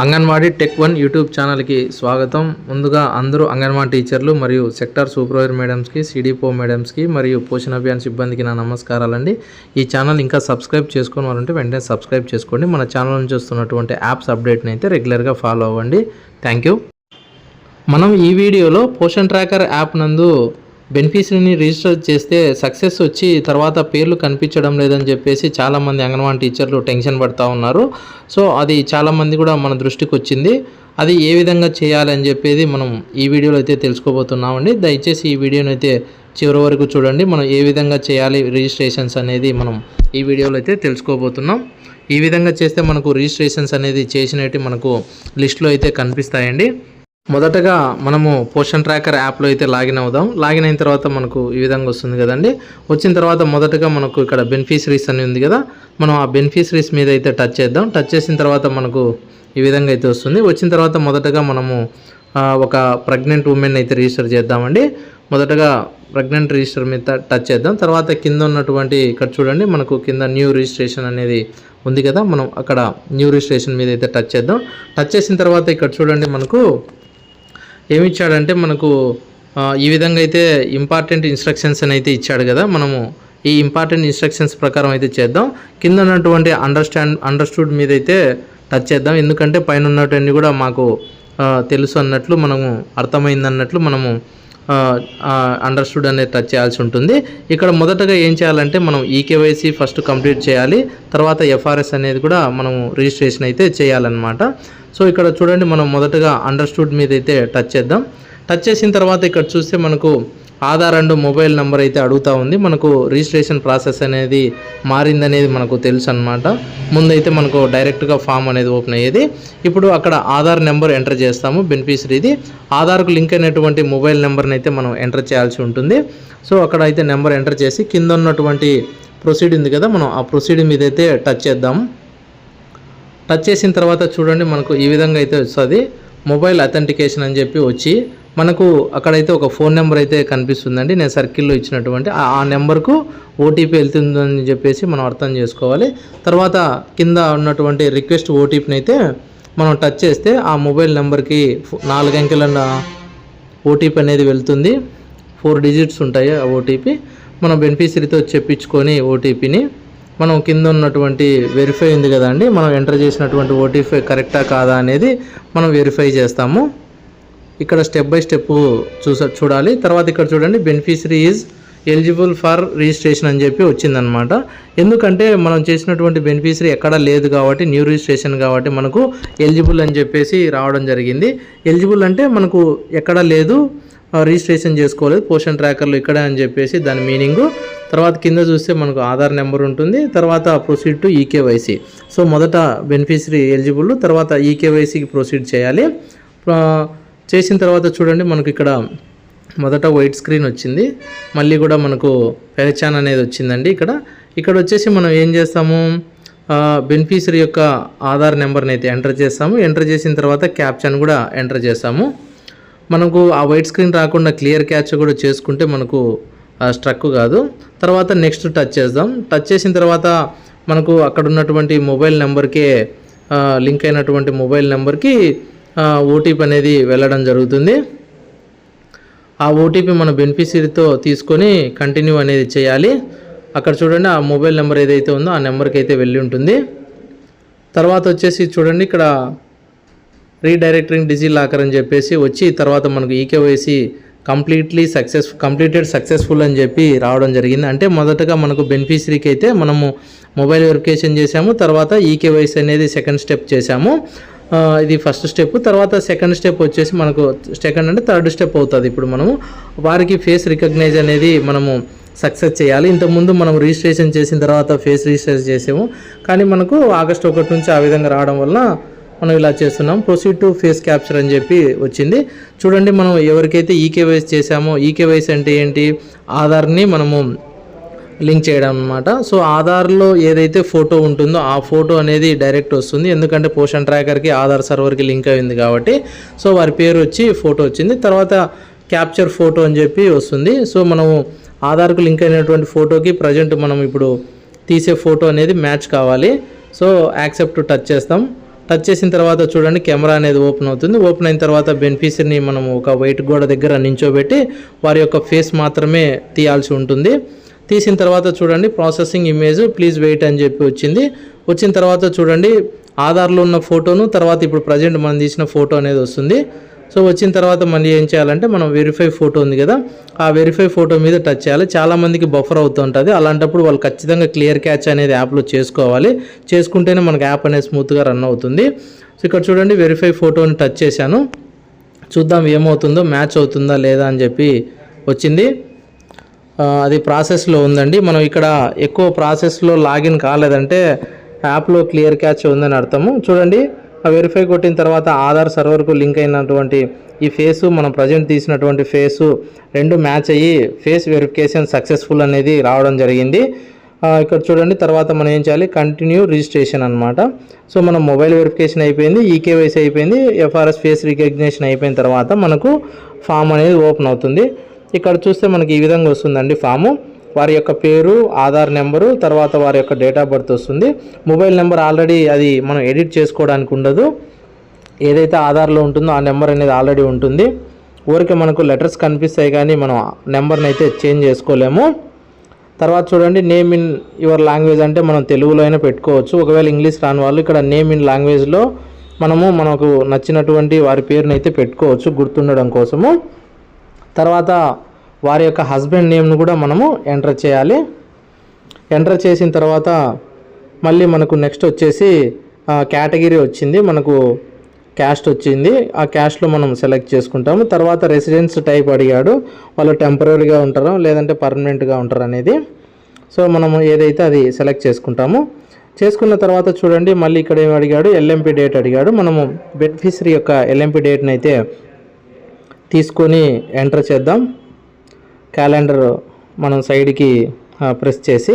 Anganwadi tech one YouTube ఛానల్కి స్వాగతం. ముందుగా అందరూ అంగన్వాడీ టీచర్లు మరియు సెక్టార్ సూపర్వైజర్ మేడమ్స్కి సిడిపో మేడమ్స్కి మరియు పోషణ అభియాన్ సిబ్బందికి నా నమస్కారాలండి. ఈ ఛానల్ ఇంకా సబ్స్క్రైబ్ చేసుకుని వారంటే వెంటనే సబ్స్క్రైబ్ చేసుకోండి. మన ఛానల్ నుంచి వస్తున్నటువంటి యాప్స్ అప్డేట్ని అయితే రెగ్యులర్గా ఫాలో అవ్వండి. Thank you. మనం ఈ వీడియోలో పోషన్ ట్రాకర్ యాప్ నందు బెనిఫిషరీని రిజిస్టర్ చేస్తే సక్సెస్ వచ్చి తర్వాత పేర్లు కనిపించడం లేదని చెప్పేసి చాలామంది అంగన్వాడీ టీచర్లు టెన్షన్ పడుతూ ఉన్నారు. సో అది చాలామంది కూడా మన దృష్టికి వచ్చింది. అది ఏ విధంగా చేయాలని చెప్పేది మనం ఈ వీడియోలో అయితే తెలుసుకోబోతున్నామండి. దయచేసి ఈ వీడియోని అయితే చివరి వరకు చూడండి. మనం ఏ విధంగా చేయాలి రిజిస్ట్రేషన్స్ అనేది మనం ఈ వీడియోలో అయితే తెలుసుకోబోతున్నాం. ఈ విధంగా చేస్తే మనకు రిజిస్ట్రేషన్స్ అనేది చేసినట్టు మనకు లిస్ట్లో అయితే కనిపిస్తాయండి. మొదటగా మనము పోషన్ ట్రాకర్ యాప్లో అయితే లాగిన్ అవుదాం. లాగిన్ అయిన తర్వాత మనకు ఈ విధంగా వస్తుంది కదండి. వచ్చిన తర్వాత మొదటగా మనకు ఇక్కడ బెనిఫిషరీస్ అని ఉంది కదా. మనం ఆ బెనిఫిషరీస్ మీద అయితే టచ్ చేద్దాం. టచ్ చేసిన తర్వాత మనకు ఈ విధంగా అయితే వస్తుంది. వచ్చిన తర్వాత మొదటగా మనము ఒక ప్రెగ్నెంట్ ఉమెన్ అయితే రిజిస్టర్ చేద్దామండి. మొదటగా ప్రెగ్నెంట్ రిజిస్టర్ మీద టచ్ చేద్దాం. తర్వాత కింద ఉన్నటువంటి ఇక్కడ చూడండి మనకు కింద న్యూ రిజిస్ట్రేషన్ అనేది ఉంది కదా. మనం అక్కడ న్యూ రిజిస్ట్రేషన్ మీద అయితే టచ్ చేద్దాం. టచ్ చేసిన తర్వాత ఇక్కడ చూడండి మనకు ఏమి ఇచ్చాడంటే మనకు ఈ విధంగా అయితే ఇంపార్టెంట్ ఇన్స్ట్రక్షన్స్ అని అయితే ఇచ్చాడు కదా మనము ఈ ఇంపార్టెంట్ ఇన్స్ట్రక్షన్స్ ప్రకారం అయితే చేద్దాం. కింద ఉన్నటువంటి అండర్స్టాండ్ అండర్స్టూడ్ మీద అయితే టచ్ చేద్దాం. ఎందుకంటే పైన ఉన్నటువంటి కూడా మాకు తెలుసు అన్నట్లు మనము అర్థమైంది అన్నట్లు మనము అండర్స్టూడ్ అనేది టచ్ చేయాల్సి ఉంటుంది. ఇక్కడ మొదటగా ఏం చేయాలంటే మనం ఈకేవైసీ ఫస్ట్ కంప్లీట్ చేయాలి. తర్వాత ఎఫ్ఆర్ఎస్ అనేది కూడా మనం రిజిస్ట్రేషన్ అయితే చేయాలన్నమాట. సో ఇక్కడ చూడండి మనం మొదటగా అండర్స్టూడ్ మీద అయితే టచ్ చేద్దాం. టచ్ చేసిన తర్వాత ఇక్కడ చూస్తే మనకు ఆధార్ అండ్ మొబైల్ నెంబర్ అయితే అడుగుతూ ఉంది. మనకు రిజిస్ట్రేషన్ ప్రాసెస్ అనేది మారిందనేది మనకు తెలుసు అనమాట ముందైతే మనకు డైరెక్ట్గా ఫామ్ అనేది ఓపెన్ అయ్యేది. ఇప్పుడు అక్కడ ఆధార్ నెంబర్ ఎంటర్ చేస్తాము. బెనిఫిషరీది. ఆధార్కు లింక్ అయినటువంటి మొబైల్ నెంబర్ని అయితే మనం ఎంటర్ చేయాల్సి ఉంటుంది. సో అక్కడ అయితే నెంబర్ ఎంటర్ చేసి కింద ఉన్నటువంటి ప్రొసీడ్ ఉంది కదా మనం ఆ ప్రొసీడ్ మీద అయితే టచ్ చేద్దాము టచ్ చేసిన తర్వాత చూడండి మనకు ఈ విధంగా అయితే వస్తుంది. మొబైల్ అథెంటికేషన్ అని చెప్పి వచ్చి మనకు అక్కడైతే ఒక ఫోన్ నెంబర్ అయితే కనిపిస్తుందండి. నేను సర్కిల్లో ఇచ్చినటువంటి ఆ- నెంబర్కు ఓటీపీ వెళ్తుందని చెప్పేసి మనం అర్థం చేసుకోవాలి. తర్వాత కింద ఉన్నటువంటి రిక్వెస్ట్ ఓటీపీని అయితే మనం టచ్ చేస్తే ఆ మొబైల్ నెంబర్కి నాలుగు అంకెల ఓటీపీ అనేది వెళ్తుంది. ఫోర్ డిజిట్స్ ఉంటాయి ఆ ఓటీపీ. మనం బెనిఫిషరీతో చెప్పించుకొని ఓటీపీని మనం కింద ఉన్నటువంటి వెరిఫై ఉంది కదండి మనం ఎంటర్ చేసినటువంటి ఓటీపీ కరెక్టా కాదా అనేది మనం వెరిఫై చేస్తాము. ఇక్కడ స్టెప్ బై స్టెప్ చూస చూడాలి. తర్వాత ఇక్కడ చూడండి beneficiary is eligible for registration అని చెప్పి వచ్చిందనమాట. ఎందుకంటే మనం చేసినటువంటి బెనిఫిషరీ ఎక్కడా లేదు కాబట్టి న్యూ రిజిస్ట్రేషన్ కాబట్టి మనకు ఎలిజిబుల్ అని చెప్పేసి రావడం జరిగింది. ఎలిజిబుల్ అంటే మనకు ఎక్కడా లేదు రిజిస్ట్రేషన్ చేసుకోలేదు పోషన్ ట్రాకర్లు ఇక్కడే అని చెప్పేసి దాని మీనింగు తర్వాత కింద చూస్తే మనకు ఆధార్ నెంబర్ ఉంటుంది తర్వాత ప్రొసీడ్ టు ఈకేవైసీ సో మొదట బెనిఫిషరీ ఎలిజిబుల్ తర్వాత ఈకేవైసీకి ప్రొసీడ్ చేయాలి. చేసిన తర్వాత చూడండి మనకు ఇక్కడ మొదట వైట్ స్క్రీన్ వచ్చింది. మళ్ళీ కూడా మనకు పెహచాన్ అనేది వచ్చిందండి ఇక్కడ. ఇక్కడ వచ్చేసి మనం ఏం చేస్తాము? బెనిఫిషరీ యొక్క ఆధార్ నెంబర్ని అయితే ఎంటర్ చేస్తాము. ఎంటర్ చేసిన తర్వాత క్యాప్చాన్ కూడా ఎంటర్ చేస్తాము. మనకు ఆ వైట్ స్క్రీన్ రాకుండా క్లియర్ క్యాచ్ కూడా చేసుకుంటే మనకు స్ట్రక్ కాదు. తర్వాత నెక్స్ట్ టచ్ చేద్దాం. టచ్ చేసిన తర్వాత మనకు అక్కడ ఉన్నటువంటి మొబైల్ నెంబర్కే లింక్ అయినటువంటి మొబైల్ నెంబర్కి ఓటీపీ అనేది వెళ్ళడం జరుగుతుంది. ఆ ఓటీపీ మన బెనిఫిషరీతో తీసుకొని కంటిన్యూ అనేది చేయాలి. అక్కడ చూడండి ఆ మొబైల్ నెంబర్ ఏదైతే ఉందో ఆ నెంబర్కి అయితే వెళ్ళి ఉంటుంది. తర్వాత వచ్చేసి చూడండి ఇక్కడ రీడైరెక్టరింగ్ డిజీ లాకర్ అని చెప్పేసి వచ్చి తర్వాత మనకు eKYC completely success completed successful అని చెప్పి రావడం జరిగింది. అంటే మొదటగా మనకు బెనిఫిషరీకి అయితే మనము మొబైల్ వెరిఫికేషన్ చేసాము తర్వాత ఈకేవైసీ అనేది సెకండ్ స్టెప్ చేసాము ఇది ఫస్ట్ స్టెప్ తర్వాత సెకండ్ స్టెప్ వచ్చేసి మనకు సెకండ్ అంటే థర్డ్ స్టెప్ అవుతుంది ఇప్పుడు మనము. వారికి ఫేస్ రికగ్నైజ్ అనేది మనము సక్సెస్ చేయాలి. ఇంతకుముందు మనం రిజిస్ట్రేషన్ చేసిన తర్వాత ఫేస్ రిజిస్ట్రేషన్ చేసాము. కానీ మనకు ఆగస్ట్ ఒకటి నుంచి ఆ విధంగా రావడం వల్ల మనం ఇలా చేస్తున్నాం. ప్రొసీడ్ టు ఫేస్ క్యాప్చర్ అని చెప్పి వచ్చింది. చూడండి మనం ఎవరికైతే ఈకేవైస్ చేసామో ఈకేవైస్ అంటే ఏంటి? ఆధార్ని మనము లింక్ చేయడం అనమాట సో ఆధార్లో ఏదైతే ఫోటో ఉంటుందో ఆ ఫోటో అనేది డైరెక్ట్ వస్తుంది. ఎందుకంటే పోషన్ ట్రాకర్కి ఆధార్ సర్వర్కి లింక్ అయింది కాబట్టి. సో వారి పేరు వచ్చి ఫోటో వచ్చింది. తర్వాత క్యాప్చర్ ఫోటో అని చెప్పి వస్తుంది. సో మనము ఆధార్కు లింక్ అయినటువంటి ఫోటోకి ప్రజెంట్ మనం ఇప్పుడు తీసే ఫోటో అనేది మ్యాచ్ కావాలి. సో యాక్సెప్ట్ టచ్ చేస్తాం. టచ్ చేసిన తర్వాత చూడండి కెమెరా అనేది ఓపెన్ అవుతుంది. ఓపెన్ అయిన తర్వాత బెనిఫిషరీని మనం ఒక వైట్ గోడ దగ్గర నించోబెట్టి వారి యొక్క ఫేస్ మాత్రమే తీయాల్సి ఉంటుంది. తీసిన తర్వాత చూడండి ప్రాసెసింగ్ ఇమేజ్ ప్లీజ్ వెయిట్ అని చెప్పి వచ్చింది. వచ్చిన తర్వాత చూడండి ఆధార్లో ఉన్న ఫోటోను తర్వాత ఇప్పుడు ప్రజెంట్ మనం తీసిన ఫోటో అనేది వస్తుంది. సో వచ్చిన తర్వాత మళ్ళీ ఏం చేయాలంటే మనం వెరిఫై ఫోటో ఉంది కదా ఆ వెరిఫై ఫోటో మీద టచ్ చేయాలి. చాలామందికి బఫర్ అవుతూ ఉంటుంది. అలాంటప్పుడు వాళ్ళు ఖచ్చితంగా క్లియర్ క్యాచ్ అనేది యాప్లో చేసుకోవాలి. చేసుకుంటేనే మనకి యాప్ అనేది స్మూత్గా రన్ అవుతుంది. సో ఇక్కడ చూడండి వెరిఫై ఫోటోని టచ్ చేశాను. చూద్దాం ఏమవుతుందో మ్యాచ్ అవుతుందా లేదా అని చెప్పి వచ్చింది. అది ప్రాసెస్లో ఉందండి. మనం ఇక్కడ ఎక్కువ ప్రాసెస్లో లాగిన్ కాలేదంటే యాప్లో క్లియర్ క్యాచ్ ఉందని అర్థము. చూడండి ఆ వెరిఫై కొట్టిన తర్వాత ఆధార్ సర్వర్కు లింక్ అయినటువంటి ఈ ఫేసు మనం ప్రజెంట్ తీసినటువంటి ఫేసు రెండు మ్యాచ్ అయ్యి ఫేస్ వెరిఫికేషన్ సక్సెస్ఫుల్ అనేది రావడం జరిగింది. ఇక్కడ చూడండి తర్వాత మనం ఏం చేయాలి? కంటిన్యూ రిజిస్ట్రేషన్ అనమాట సో మనం మొబైల్ వెరిఫికేషన్ అయిపోయింది ఈకేవైసీ అయిపోయింది ఎఫ్ఆర్ఎస్ ఫేస్ రికగ్నేషన్ అయిపోయిన తర్వాత మనకు ఫామ్ అనేది ఓపెన్ అవుతుంది. ఇక్కడ చూస్తే మనకి ఈ విధంగా వస్తుందండి ఫాము. వారి యొక్క పేరు ఆధార్ నెంబరు తర్వాత వారి యొక్క డేట్ ఆఫ్ బర్త్ వస్తుంది. మొబైల్ నెంబర్ ఆల్రెడీ అది మనం ఎడిట్ చేసుకోవడానికి ఉండదు. ఏదైతే ఆధార్లో ఉంటుందో ఆ నెంబర్ అనేది ఆల్రెడీ ఉంటుంది. ఊరికే మనకు లెటర్స్ కనిపిస్తాయి కానీ మనం నెంబర్ని అయితే చేంజ్ చేసుకోలేము. తర్వాత చూడండి నేమ్ ఇన్ యువర్ లాంగ్వేజ్ అంటే మనం తెలుగులో అయినా పెట్టుకోవచ్చు. ఒకవేళ ఇంగ్లీష్ రాని వాళ్ళు ఇక్కడ నేమ్ ఇన్ లాంగ్వేజ్లో మనము మనకు నచ్చినటువంటి వారి పేరునైతే పెట్టుకోవచ్చు గుర్తుండడం కోసము. తర్వాత వారి యొక్క హస్బెండ్ నేమ్ను కూడా మనము ఎంటర్ చేయాలి. ఎంటర్ చేసిన తర్వాత మళ్ళీ మనకు నెక్స్ట్ వచ్చేసి కేటగిరీ వచ్చింది. మనకు క్యాస్ట్ వచ్చింది. ఆ క్యాస్ట్లో మనం సెలెక్ట్ చేసుకుంటాము. తర్వాత రెసిడెన్స్ టైప్ అడిగాడు. వాళ్ళు టెంపరీగా ఉంటారో? లేదంటే పర్మనెంట్గా ఉంటారు అనేది. సో మనము ఏదైతే అది సెలెక్ట్ చేసుకుంటాము. చేసుకున్న తర్వాత చూడండి. మళ్ళీ ఇక్కడ ఏమి అడిగాడు? ఎల్ఎంపి డేట్ అడిగాడు. మనము బెనిఫిషరీ యొక్క ఎల్ఎంపి డేట్ని అయితే తీసుకొని ఎంటర్ చేద్దాం. క్యాలెండర్ మనం సైడ్కి ప్రెస్ చేసి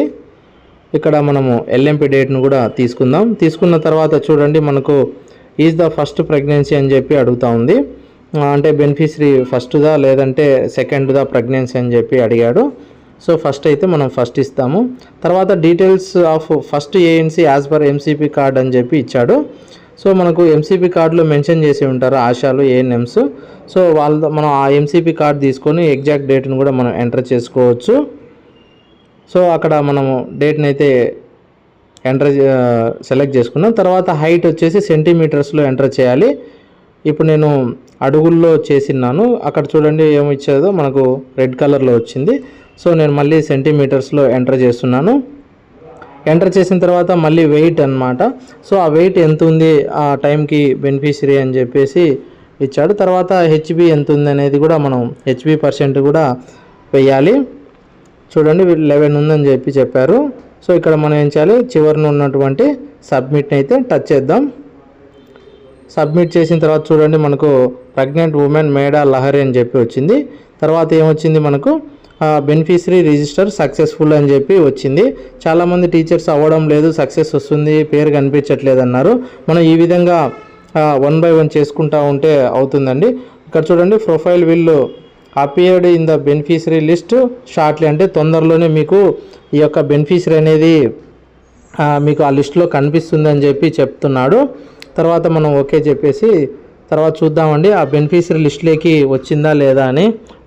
ఇక్కడ మనము ఎల్ఎంపి డేట్ను కూడా తీసుకుందాం. తీసుకున్న తర్వాత చూడండి మనకు ఈజ్ ద ఫస్ట్ ప్రెగ్నెన్సీ అని చెప్పి అడుగుతా ఉంది. అంటే బెనిఫిషరీ ఫస్ట్దా లేదంటే సెకండ్దా ప్రెగ్నెన్సీ అని చెప్పి అడిగాడు. సో ఫస్ట్ అయితే మనం ఫస్ట్ ఇస్తాము. తర్వాత details of first ANC as per MCP card అని చెప్పి ఇచ్చాడు. సో మనకు ఎంసీపీ కార్డులో మెన్షన్ చేసి ఉంటారు ఆశాలు ఏఎన్ఎమ్స్ సో వాళ్ళ మనం ఆ ఎంసీపీ కార్డు తీసుకొని ఎగ్జాక్ట్ డేట్ని కూడా మనం ఎంటర్ చేసుకోవచ్చు. సో అక్కడ మనము డేట్ని అయితే ఎంటర్ సెలెక్ట్ చేసుకున్నాం. తర్వాత హైట్ వచ్చేసి సెంటీమీటర్స్లో ఎంటర్ చేయాలి. ఇప్పుడు నేను అడుగుల్లో చేసినాను అక్కడ చూడండి ఏమి ఇచ్చేదో మనకు రెడ్ కలర్లో వచ్చింది. సో నేను మళ్ళీ సెంటీమీటర్స్లో ఎంటర్ చేస్తున్నాను. ఎంటర్ చేసిన తర్వాత మళ్ళీ వెయిట్ అన్నమాట. సో ఆ వెయిట్ ఎంత ఉంది ఆ టైంకి బెనిఫిషరీ అని చెప్పేసి ఇచ్చాడు. తర్వాత హెచ్బి ఎంత ఉంది అనేది కూడా మనం హెచ్బి పర్సెంట్ కూడా వెయ్యాలి. చూడండి లెవెన్ ఉందని చెప్పి చెప్పారు. సో ఇక్కడ మనం ఏం చేయాలి? చివరిన ఉన్నటువంటి సబ్మిట్ని అయితే టచ్ చేద్దాం. సబ్మిట్ చేసిన తర్వాత చూడండి మనకు ప్రెగ్నెంట్ ఉమెన్ మేడా లహరి అని చెప్పి వచ్చింది. తర్వాత ఏమొచ్చింది మనకు? బెనిఫిషరీ రిజిస్టర్ సక్సెస్ఫుల్ అని చెప్పి వచ్చింది. చాలామంది టీచర్స్ అవ్వడం లేదు సక్సెస్ వస్తుంది పేరు కనిపించట్లేదు అన్నారు మనం ఈ విధంగా వన్ బై వన్ చేసుకుంటా ఉంటే అవుతుందండి. ఇక్కడ చూడండి profile will appeared in the beneficiary list shortly అంటే తొందరలోనే మీకు ఈ యొక్క బెనిఫిషరీ అనేది మీకు ఆ లిస్ట్లో కనిపిస్తుంది అని చెప్పి చెప్తున్నాడు. తర్వాత మనం ఓకే చెప్పేసి తర్వాత చూద్దామండి ఆ బెనిఫిషరీ లిస్ట్లోకి వచ్చిందా లేదా అని.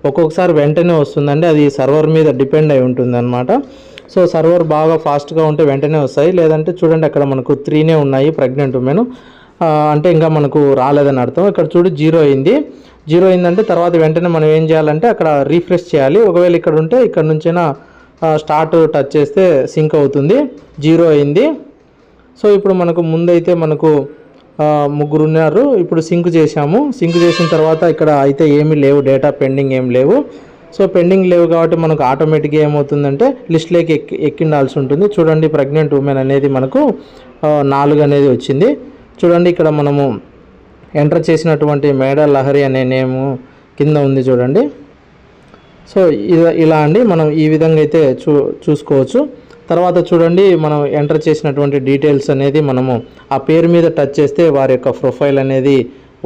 ఒక్కొక్కసారి వెంటనే వస్తుందండి అది సర్వర్ మీద డిపెండ్ అయి ఉంటుంది అనమాట సో సర్వర్ బాగా ఫాస్ట్గా ఉంటే వెంటనే వస్తాయి. లేదంటే చూడండి అక్కడ మనకు త్రీనే ఉన్నాయి ప్రెగ్నెంట్ ఉమెన్ అంటే ఇంకా మనకు రాలేదని అర్థం. ఇక్కడ చూడు జీరో అయింది. జీరో అయిందంటే తర్వాత వెంటనే మనం ఏం చేయాలంటే అక్కడ రీఫ్రెష్ చేయాలి. ఒకవేళ ఇక్కడ ఉంటే ఇక్కడ నుంచైనా స్టార్ట్ టచ్ చేస్తే సింక్ అవుతుంది. జీరో అయింది. సో ఇప్పుడు మనకు ముందైతే మనకు ముగ్గురు ఉన్నారు ఇప్పుడు సింక్ చేశాము. సింక్ చేసిన తర్వాత ఇక్కడ అయితే ఏమీ లేవు. డేటా పెండింగ్ ఏం లేవు. సో పెండింగ్ లేవు కాబట్టి మనకు ఆటోమేటిక్గా ఏమవుతుందంటే లిస్ట్లోకి ఎక్కి ఎక్కిండాల్సి ఉంటుంది. చూడండి ప్రెగ్నెంట్ ఉమెన్ అనేది మనకు నాలుగు అనేది వచ్చింది. చూడండి ఇక్కడ మనము ఎంటర్ చేసినటువంటి మేడ లహరి అనే నేము కింద ఉంది చూడండి. సో ఇలా ఇలా అండి. మనం ఈ విధంగా అయితే చూ చూసుకోవచ్చు. తర్వాత చూడండి మనం ఎంటర్ చేసినటువంటి డీటెయిల్స్ అనేది మనము ఆ పేరు మీద టచ్ చేస్తే వారి యొక్క ప్రొఫైల్ అనేది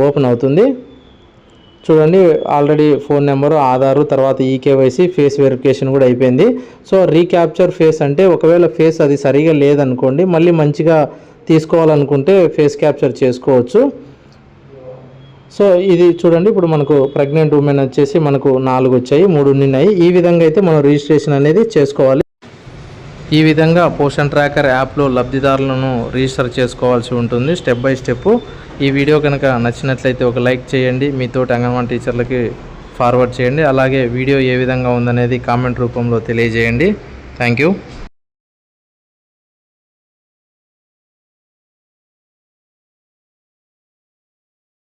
ఓపెన్ అవుతుంది. చూడండి ఆల్రెడీ ఫోన్ నెంబరు ఆధారు తర్వాత ఈకేవైసీ ఫేస్ వెరిఫికేషన్ కూడా అయిపోయింది. సో రీక్యాప్చర్ ఫేస్ అంటే ఒకవేళ ఫేస్ అది సరిగా లేదనుకోండి మళ్ళీ మంచిగా తీసుకోవాలనుకుంటే ఫేస్ క్యాప్చర్ చేసుకోవచ్చు. సో ఇది చూడండి ఇప్పుడు మనకు ప్రెగ్నెంట్ ఉమెన్ వచ్చేసి మనకు నాలుగు వచ్చాయి మూడు ఉన్నాయి ఈ విధంగా అయితే మనం రిజిస్ట్రేషన్ అనేది చేసుకోవాలి. ఈ విధంగా పోషన్ ట్రాకర్ యాప్లో లబ్ధిదారులను రిజిస్టర్ చేసుకోవాల్సి ఉంటుంది. Step by step. ఈ వీడియో కనుక నచ్చినట్లయితే ఒక లైక్ చేయండి. మీతోటి అంగన్వాడీ టీచర్లకి ఫార్వర్డ్ చేయండి. అలాగే వీడియో ఏ విధంగా ఉందనేది కామెంట్ రూపంలో తెలియజేయండి. Thank you.